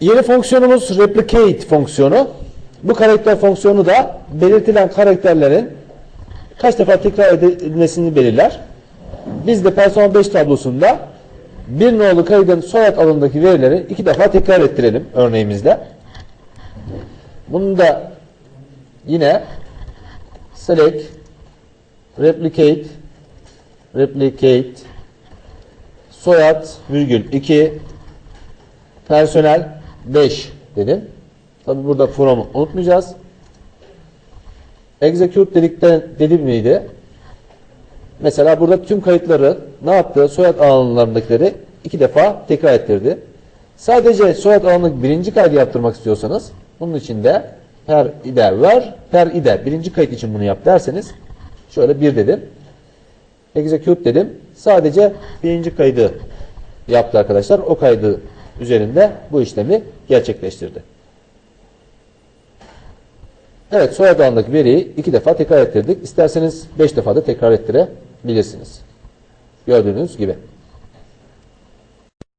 Yeni fonksiyonumuz replicate fonksiyonu. Bu karakter fonksiyonu da belirtilen karakterlerin kaç defa tekrar edilmesini belirler. Biz de Persona 5 tablosunda bir nolu kaydın soyad alanındaki verileri iki defa tekrar ettirelim örneğimizde. Bunu da yine select replicate replicate soyad virgül 2 personel 5 dedim. Tabi burada from'u unutmayacağız. Execute dedikten dedim miydi? Mesela burada tüm kayıtları ne yaptı? Soyad alanlarındakileri iki defa tekrar ettirdi. Sadece soyad alanındaki birinci kaydı yaptırmak istiyorsanız bunun için de per ide ver, per ide birinci kayıt için bunu yap derseniz şöyle bir dedim. Execute dedim. Sadece birinci kaydı yaptı arkadaşlar. O kaydı üzerinde bu işlemi gerçekleştirdi. Evet soyad alanındaki veriyi iki defa tekrar ettirdik. İsterseniz beş defa da tekrar ettirebilirsiniz. Gördüğünüz gibi.